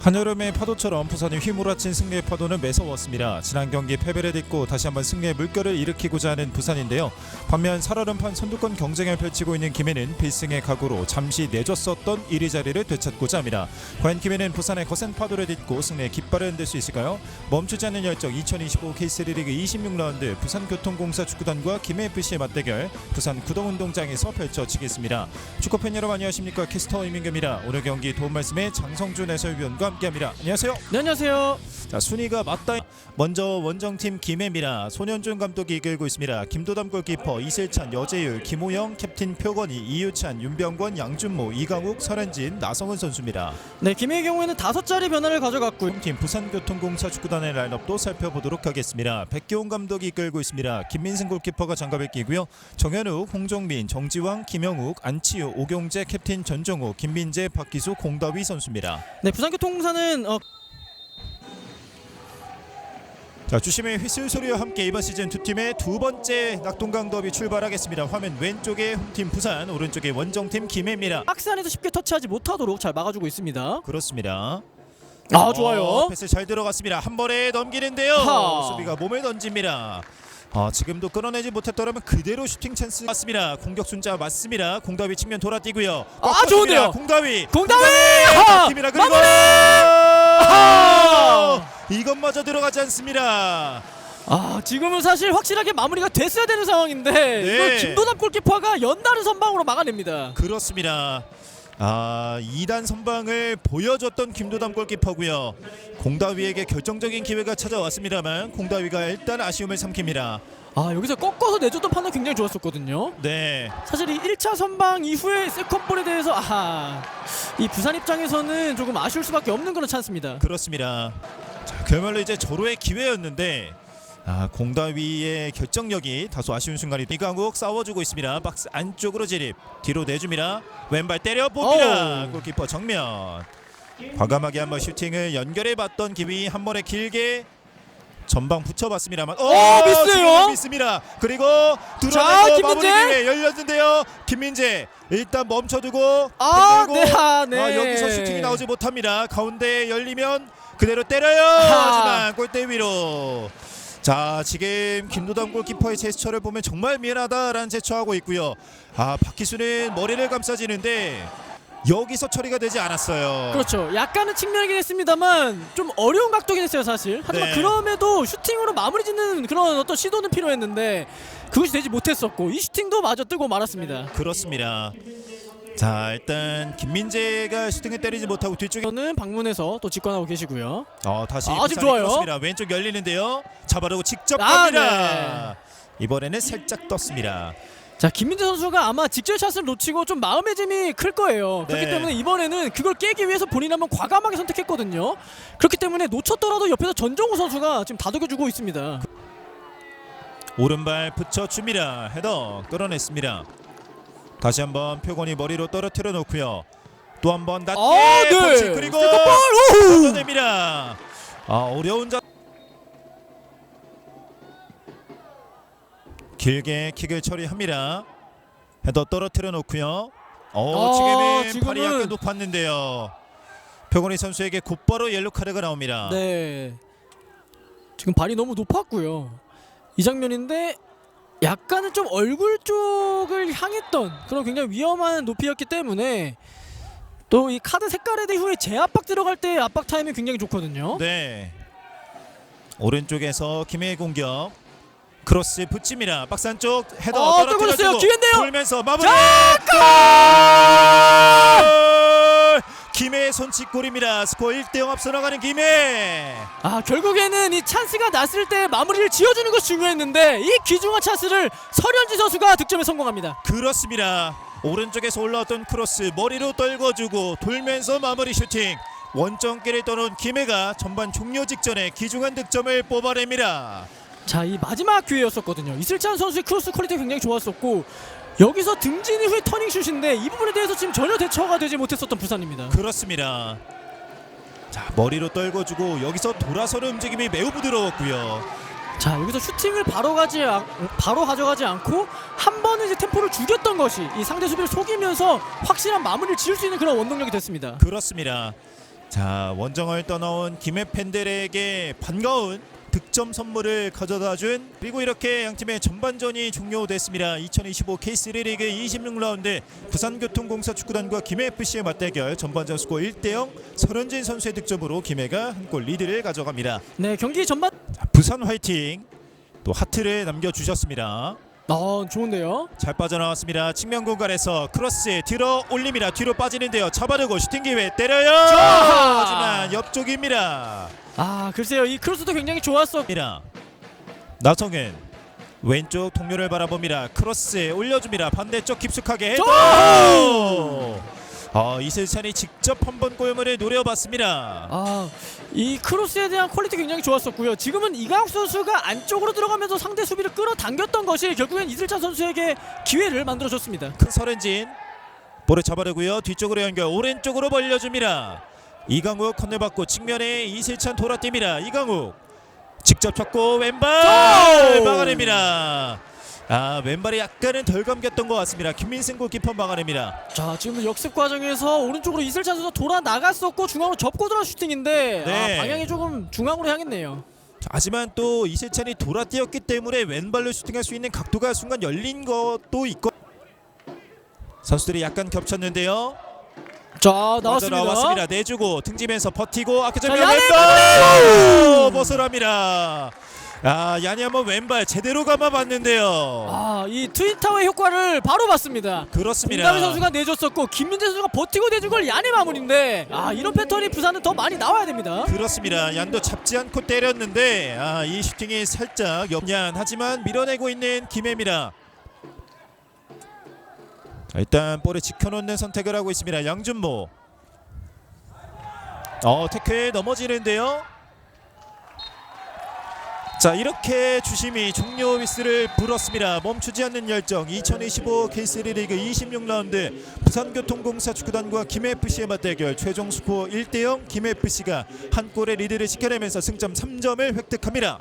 한여름의 파도처럼 부산이 휘몰아친 승리의 파도는 매서웠습니다. 지난 경기 패배를 딛고 다시 한번 승리의 물결을 일으키고자 하는 부산인데요. 반면 살얼음판 선두권 경쟁을 펼치고 있는 김해는 필승의 각오로 잠시 내줬었던 1위 자리를 되찾고자 합니다. 과연 김해는 부산의 거센 파도를 딛고 승리의 깃발을 흔들 수 있을까요? 멈추지 않는 열정 2025 K3 리그 26라운드 부산교통공사 축구단과 김해FC의 맞대결 부산 구동운동장에서 펼쳐지겠습니다. 축구팬 여러분 안녕하십니까? 캐스터 이민규입니다. 오늘 경기 도움 말씀에 장성준 해설위원과 함께합니다. 안녕하세요. 네, 안녕하세요. 자 순위가 맞다. 먼저 원정팀 김해입니다. 손현준 감독이 이끌고 있습니다. 김도담 골키퍼 이슬찬, 여재율, 김호영, 캡틴 표건이, 이유찬, 윤병권, 양준모, 이강욱, 설현진, 나성은 선수입니다. 네, 김해의 경우에는 다섯 자리 변화를 가져갔고 팀 부산교통공사 축구단의 라인업도 살펴보도록 하겠습니다. 백기훈 감독이 이끌고 있습니다. 김민승 골키퍼가 장갑을 끼고요. 정현욱, 홍종민, 정지왕, 김영욱, 안치우, 오경재, 캡틴 전정우, 김민재, 박기수, 공다위 선수입니다. 네, 부산교통 공사는 어, 자 주심의 휘슬 소리와 함께 이번 시즌 두 팀의 두 번째 낙동강 더비 출발하겠습니다. 화면 왼쪽에 홈팀 부산, 오른쪽에 원정팀 김해입니다. 박스 안에서 쉽게 터치하지 못하도록 잘 막아주고 있습니다. 그렇습니다. 아, 어, 좋아요. 패스 잘 들어갔습니다. 한 번에 넘기는데요. 하. 수비가 몸에 던집니다. 아, 지금도 끊어내지 못했더라면 그대로 슈팅 찬스 맞습니다. 공격 순자 맞습니다. 공다위 측면 돌아뛰고요. 아. 좋은데요. 공다위. 공다위! 하! 팀이라 그리고! 이것마저 들어가지 않습니다. 아, 지금은 사실 확실하게 마무리가 됐어야 되는 상황인데 네. 이걸 김도남 골키퍼가 연다른 선방으로 막아냅니다. 그렇습니다. 아, 2단 선방을 보여줬던 김도담 골키퍼고요. 공다위에게 결정적인 기회가 찾아왔습니다만 공다위가 일단 아쉬움을 삼킵니다. 아, 여기서 꺾어서 내줬던 판단 굉장히 좋았었거든요. 네. 사실 이 1차 선방 이후에 세컨볼에 대해서 아하 이 부산 입장에서는 조금 아쉬울 수밖에 없는 그런 찬스입니다. 그렇습니다. 자, 그야말로 이제 절호의 기회였는데 아, 공다위의 결정력이 다소 아쉬운 순간이 이강욱 싸워주고 있습니다. 박스 안쪽으로 진입 뒤로 내줍니다. 왼발 때려 봅니다. 골키퍼 정면 과감하게 한번 슈팅을 연결해봤던 김이 한 번에 길게 전방 붙여봤습니다만 오 어, 미스예요. 지금은 미스입니다. 그리고 김민재. 마무리 기회 열렸는데요. 김민재 일단 멈춰두고 아, 네, 아, 네. 아, 여기서 슈팅이 나오지 못합니다. 가운데 열리면 그대로 때려요. 아. 하지만 골대 위로. 자 지금 김도담 골키퍼의 제스처를 보면 정말 미안하다라는 제스처하고 있고요. 아 박희수는 머리를 감싸지는데 여기서 처리가 되지 않았어요. 그렇죠. 약간은 측면이긴 했습니다만 좀 어려운 각도긴 했어요 사실. 하지만 네. 그럼에도 슈팅으로 마무리 짓는 그런 어떤 시도는 필요했는데 그것이 되지 못했었고 이 슈팅도 마저 뜨고 말았습니다. 그렇습니다. 자 일단 김민재가 슈팅을 때리지 못하고 뒤쪽에 저는 방문해서 또 직관하고 계시고요. 어 다시 아, 지금 부산이 좋아요. 끌었습니다. 왼쪽 열리는데요. 잡아두고 직접 아, 갑니다. 이번에는 살짝 떴습니다. 자 김민재 선수가 아마 직접 샷을 놓치고 좀 마음의 짐이 클 거예요. 그렇기 네. 때문에 이번에는 그걸 깨기 위해서 본인 한번 과감하게 선택했거든요. 그렇기 때문에 놓쳤더라도 옆에서 전정우 선수가 지금 다독여주고 있습니다. 오른발 붙여줍니다. 헤더 끌어냈습니다. 다시 한번 표건이 머리로 떨어뜨려 놓고요. 또 한번 낮게 아, 네. 펀치 그리고! 던져냅니다. 아 어려운 자 길게 킥을 처리합니다. 헤더 떨어뜨려 놓고요. 어 아, 지금은 팔이 지금은- 약간 높았는데요. 표건이 선수에게 곧바로 옐로 카드가 나옵니다. 네. 지금 발이 너무 높았고요. 이 장면인데 약간은 좀 얼굴 쪽을 향했던 그런 굉장히 위험한 높이였기 때문에 또 이 카드 색깔에 대해 후에 재압박 들어갈 때 압박 타임이 굉장히 좋거든요. 네. 오른쪽에서 김해의 공격. 크로스 붙입니다. 박스 안쪽 헤더 어, 떨어뜨려주고. 기회인데요. 돌면서 마무리. 골! 김해의 손짓골입니다. 스코어 1대0 앞서 나가는 김해. 아 결국에는 이 찬스가 났을 때 마무리를 지어주는 것이 중요했는데 이 귀중한 찬스를 설현지 선수가 득점에 성공합니다. 그렇습니다. 오른쪽에서 올라왔던 크로스 머리로 떨궈주고 돌면서 마무리 슈팅. 원점길을 떠놓은 김해가 전반 종료 직전에 귀중한 득점을 뽑아냅니다. 자 이 마지막 기회였었거든요. 이슬찬 선수의 크로스 퀄리티가 굉장히 좋았었고 여기서 등진 이후에 터닝 슛인데 이 부분에 대해서 지금 전혀 대처가 되지 못했었던 부산입니다. 그렇습니다. 자 머리로 떨궈주고 여기서 돌아서는 움직임이 매우 부드러웠고요. 자 여기서 슈팅을 바로 가지 않, 바로 가져가지 않고 한 번은 이제 템포를 죽였던 것이 이 상대 수비를 속이면서 확실한 마무리를 지을 수 있는 그런 원동력이 됐습니다. 그렇습니다. 자 원정을 떠나온 김해 팬들에게 반가운 득점 선물을 가져다 준 그리고 이렇게 양팀의 전반전이 종료됐습니다. 2025 K3 리그 26라운드 부산교통공사 축구단과 김해FC의 맞대결 전반전 스코어 1대0 설현진 선수의 득점으로 김해가 한 골 리드를 가져갑니다. 네 경기 전반 자, 부산 화이팅 또 하트를 남겨주셨습니다. 어 좋은데요. 잘 빠져나왔습니다. 측면 공간에서 크로스 들어 올립니다. 뒤로 빠지는데요. 잡아내고 슈팅 기회 때려요. 하지만 옆쪽입니다. 아 글쎄요 이 크로스도 굉장히 좋았어. 입니다. 나성은 왼쪽 동료를 바라봅니다. 크로스 올려줍니다. 반대쪽 깊숙하게 헤더. 아 이슬찬이 직접 한번 골문을 노려봤습니다. 아이 크로스에 대한 퀄리티 굉장히 좋았었고요. 지금은 이강욱 선수가 안쪽으로 들어가면서 상대 수비를 끌어당겼던 것이 결국엔 이슬찬 선수에게 기회를 만들어줬습니다. 큰 설은진 볼을 잡아내고요. 뒤쪽으로 연결 오른쪽으로 벌려줍니다. 이강욱 컨을 받고 측면에 이슬찬 돌아뜁니다. 이강욱 직접 잡고 왼발 오! 막아냅니다. 아 왼발이 약간은 덜 감겼던 것 같습니다. 김민승 골키퍼 막아냅니다. 자 지금 역습 과정에서 오른쪽으로 이슬찬 선수 돌아 나갔었고 중앙으로 접고 들어간 슈팅인데 네. 아, 방향이 조금 중앙으로 향했네요. 자, 하지만 또 이슬찬이 돌아 뛰었기 때문에 왼발로 슈팅할 수 있는 각도가 순간 열린 것도 있고 선수들이 약간 겹쳤는데요. 자 나왔습니다. 나왔습니다. 내주고 등지면서 버티고 전에 자, 왼발 벗어납니다. 아 야니 한번 왼발 제대로 감아봤는데요. 아이 트윈타워의 효과를 바로 봤습니다. 그렇습니다. 김다미 선수가 내줬었고 김민재 선수가 버티고 내준 걸 야네 마무리인데 아 이런 패턴이 부산은 더 많이 나와야 됩니다. 그렇습니다. 얀도 잡지 않고 때렸는데 아, 이 슈팅이 살짝 옆냥 하지만 밀어내고 있는. 자, 일단 볼을 지켜놓는 선택을 하고 있습니다. 양준모. 어 태클 넘어지는데요. 자 이렇게 주심이 종료 휘스를 불었습니다. 멈추지 않는 열정 2025 K3 리그 26라운드 부산교통공사 축구단과 김해FC의 맞대결 최종 스코어 1대0 김해FC가 한 골의 리드를 지켜내면서 승점 3점을 획득합니다.